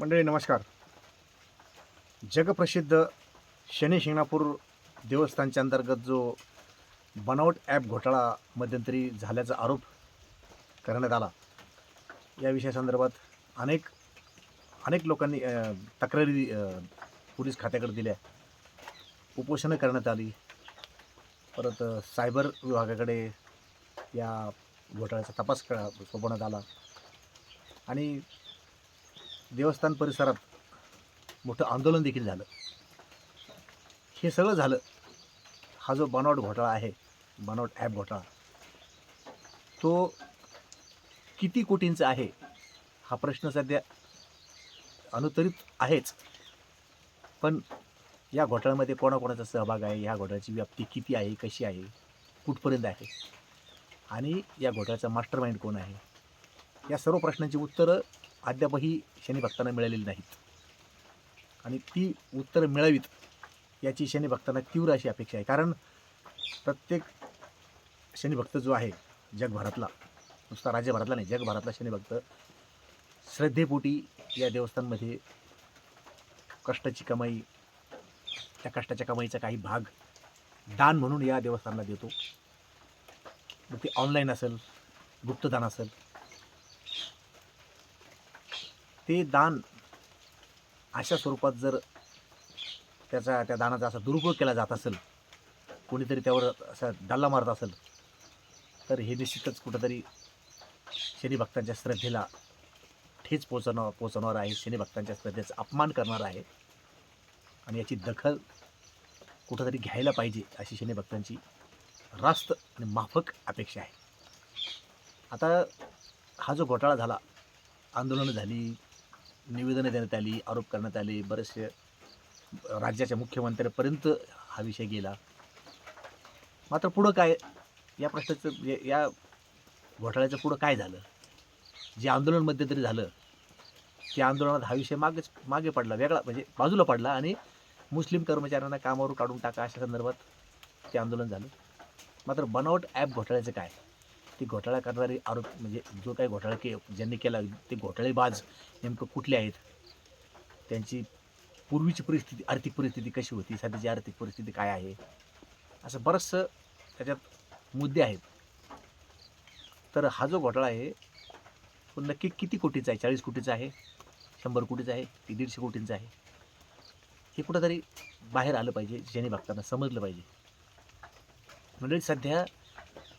मंडळी नमस्कार. जगप्रसिद्ध शनी शिंगणापूर देवस्थानच्या अंतर्गत जो बनावट ॲप घोटाळा मध्यंतरी झाल्याचा आरोप करण्यात आला या विषयासंदर्भात अनेक अनेक लोकांनी तक्रारी पोलीस खात्याकडे दिल्या. उपोषणं करण्यात आली. परत सायबर विभागाकडे या घोटाळ्याचा तपास क सोपवण्यात आला. आणि देवस्थान परिसरात मोठं आंदोलन देखील झालं. हे सगळं झालं. हा जो बनावट घोटाळा आहे बनावट ॲप घोटाळा तो किती कोटींचा आहे हा प्रश्न सध्या अनुत्तरित आहेच. पण या घोटाळ्यामध्ये कोणाकोणाचा सहभाग आहे या घोटाळ्याची व्याप्ती किती आहे कशी आहे कुठपर्यंत आहे? आणि या घोटाळ्याचा मास्टर माइंड कोण आहे? या सर्व प्रश्नांची उत्तरं अद्यापही शनिभक्तांना मिळालेली नाहीत. आणि ती उत्तरं मिळावीत याची शनिभक्तांना तीव्र अशी अपेक्षा आहे. कारण प्रत्येक शनीभक्त जो आहे जगभरातला नुसता राज्यभरातला नाही जगभरातला शनीभक्त श्रद्धेपोटी या देवस्थानमध्ये कष्टाची कमाई त्या कष्टाच्या कमाईचा काही भाग दान म्हणून या देवस्थानला देतो. मग ते ऑनलाईन असेल गुप्तदान असेल ते दान अशा स्वरूपात जर त्याचा त्या दानाचा असा दुरुपयोग केला जात असेल कोणीतरी त्यावर असा डल्ला मारत असेल तर हे निश्चितच कुठंतरी शनीभक्तांच्या श्रद्धेला ठेच पोचवणार पोचवणार आहे. शनीभक्तांच्या श्रद्धेचा अपमान करणार आहे. आणि याची दखल कुठंतरी घ्यायला पाहिजे अशी शनीभक्तांची रास्त आणि माफक अपेक्षा आहे. आता हा जो घोटाळा झाला आंदोलनं झाली निवेदनं देण्यात आली आरोप करण्यात आले बरेचसे राज्याच्या मुख्यमंत्र्यापर्यंत हा विषय गेला. मात्र पुढं काय या प्रश्नाचं म्हणजे या घोटाळ्याचं पुढं काय झालं? जे आंदोलन मध्यंतरी झालं त्या आंदोलनात हा विषय मागेच मागे पडला वेगळा म्हणजे बाजूला पडला आणि मुस्लिम कर्मचाऱ्यांना कामावर काढून टाका अशा संदर्भात ते आंदोलन झालं. मात्र बनावट ॲप घोटाळ्याचं काय? ते घोटाळा करणारे आरोप म्हणजे जो काही घोटाळा के ज्यांनी केला ते घोटाळेबाज नेमकं कुठले आहेत? त्यांची पूर्वीची परिस्थिती आर्थिक परिस्थिती कशी होती? सध्याची आर्थिक परिस्थिती काय आहे? असं बरंचसं त्याच्यात मुद्दे आहेत. तर हा जो घोटाळा आहे तो नक्की किती कोटीचा आहे? चाळीस कोटीचा आहे? शंभर कोटीचा आहे? की दीडशे कोटींचा आहे? हे कुठंतरी बाहेर आलं पाहिजे ज्याने बघताना समजलं पाहिजे. म्हणजे सध्या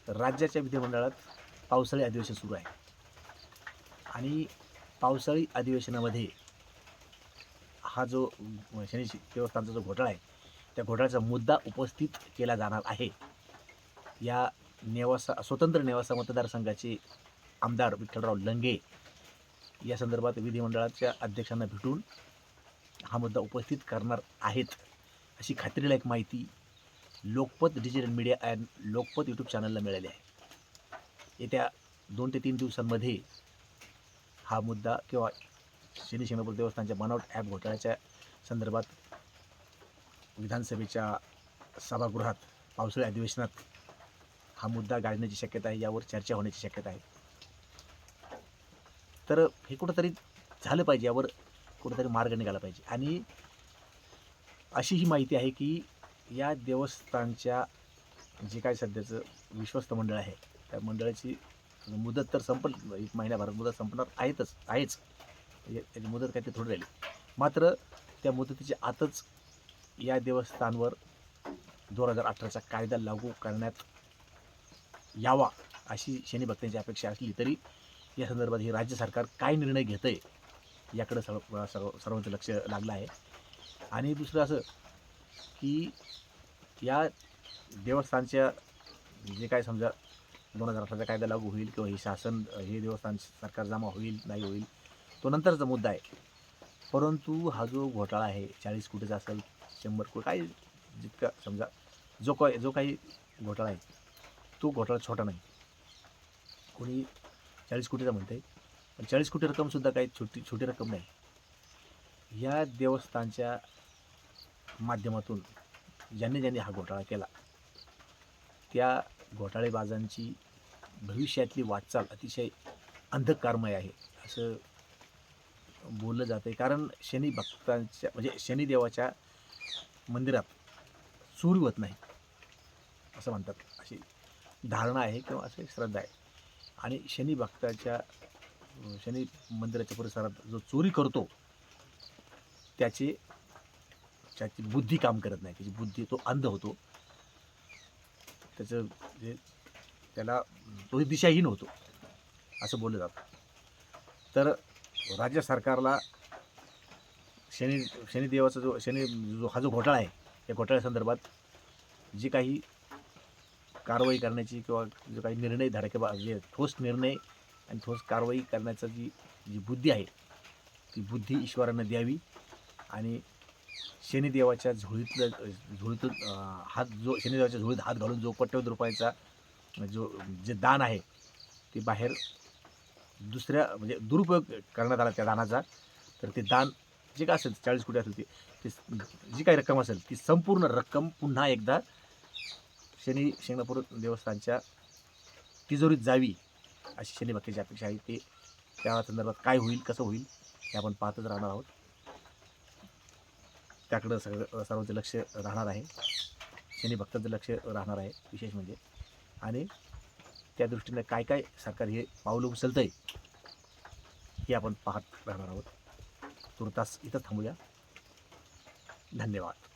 राज्याच्या विधिमंडळात पावसाळी अधिवेशन सुरू आहे. आणि पावसाळी अधिवेशनामध्ये हा जो शनी देवस्थानचा जो घोटाळा आहे त्या घोटाळ्याचा मुद्दा उपस्थित केला जाणार आहे. या नेवासा स्वतंत्र नेवासा मतदारसंघाचे आमदार विठ्ठलराव लंगे या संदर्भात विधिमंडळाच्या अध्यक्षांना भेटून हा मुद्दा उपस्थित करणार आहेत अशी खात्रीलायक माहिती Lokmat digital media and Lokmat YouTube चॅनलला मिळाली आहे. येत्या दोन ते तीन दिवसांमध्ये हा मुद्दा किंवा शनी शिंगणापूर देवस्थानच्या बनावट ॲप घोटाळ्याच्या संदर्भात विधानसभेच्या सभागृहात पावसाळी अधिवेशनात हा मुद्दा गाजण्याची शक्यता आहे यावर चर्चा होण्याची शक्यता आहे. तर हे कुठंतरी झालं पाहिजे यावर कुठंतरी मार्ग निघाला पाहिजे. आणि अशी ही माहिती आहे की या देवस्थानच्या जे काय सध्याचं विश्वस्त मंडळ आहे त्या मंडळाची मुदत तर संपल एक महिन्याभरात मुदत संपणार आहेतच आहेच. म्हणजे त्याची मुदत काय ते थोडी राहिली. मात्र त्या मुदतीच्या आतच या देवस्थानवर दोन हजार अठराचा कायदा लागू करण्यात यावा अशी शनीभक्तांची अपेक्षा असली तरी या संदर्भात हे राज्य सरकार काय निर्णय घेतं आहे याकडं सर्व सर्व सर्वांचं लक्ष लागलं आहे. आणि दुसरं असं की या देवस्थानच्या जे काय समजा दोन हजार अठराचा कायदा लागू होईल किंवा हे शासन हे देवस्थान सरकार जमा होईल नाही होईल तो नंतरचा मुद्दा आहे. परंतु हा जो घोटाळा आहे चाळीस कोटीचा असेल शंभर कोटी काही जितका समजा जो काय जो काही घोटाळा आहे तो घोटाळा छोटा नाही. कोणी चाळीस कोटीचा म्हणतं आहे पण चाळीस कोटी रक्कमसुद्धा काही छोटी छोटी रक्कम नाही. या देवस्थानच्या माध्यमातून ज्यांनी ज्यांनी हा घोटाळा केला त्या घोटाळेबाजांची भविष्यातली वाटचाल अतिशय अंधकारमय आहे असं बोललं जाते कारण शनी भक्तांच्या म्हणजे शनिदेवाच्या मंदिरात चोरी होत नाही असं म्हणतात. अशी धारणा आहे किंवा अशी श्रद्धा आहे. आणि शनी भक्ताच्या शनी मंदिराच्या परिसरात जो चोरी करतो त्याची त्याची बुद्धी काम करत नाही त्याची बुद्धी तो अंध होतो. त्याचं जे त्याला तो दिशाहीन होतो असं बोललं जातं. तर राज्य सरकारला शनी शनिदेवाचा जो शनी जो हा जो घोटाळा आहे या घोटाळ्यासंदर्भात जी काही कारवाई करण्याची किंवा जो काही निर्णय धाडके बा जे ठोस निर्णय आणि ठोस कारवाई करण्याचा जी जी बुद्धी आहे ती बुद्धी ईश्वरानं द्यावी आणि शनिदेवाच्या झोळीतलं झोळीतून हात जो शनिदेवाच्या झोळीत हात घालून जो कोट्यवधी रुपयाचा जो जे दान आहे ते बाहेर दुसऱ्या म्हणजे दुरुपयोग करण्यात आला त्या दानाचा. तर ते दान जे काय असेल चाळीस कोटी असेल ते ते जी काही रक्कम असेल ती संपूर्ण रक्कम पुन्हा एकदा शनी शेंगणापूर देवस्थानच्या तिजोरीत जावी अशी शनी भक्तीची अपेक्षा आहे. ते त्या संदर्भात काय होईल कसं होईल हे आपण पाहतच राहणार आहोत. त्याकडं सगळं सर्वांचं लक्ष राहणार आहे. शनी भक्तांचं लक्ष राहणार आहे विशेष म्हणजे. आणि त्या दृष्टीनं काय काय सरकार हे पावलं उचलतं आहे हे आपण पाहत राहणार आहोत. तुर्तास इथं थांबूया. धन्यवाद.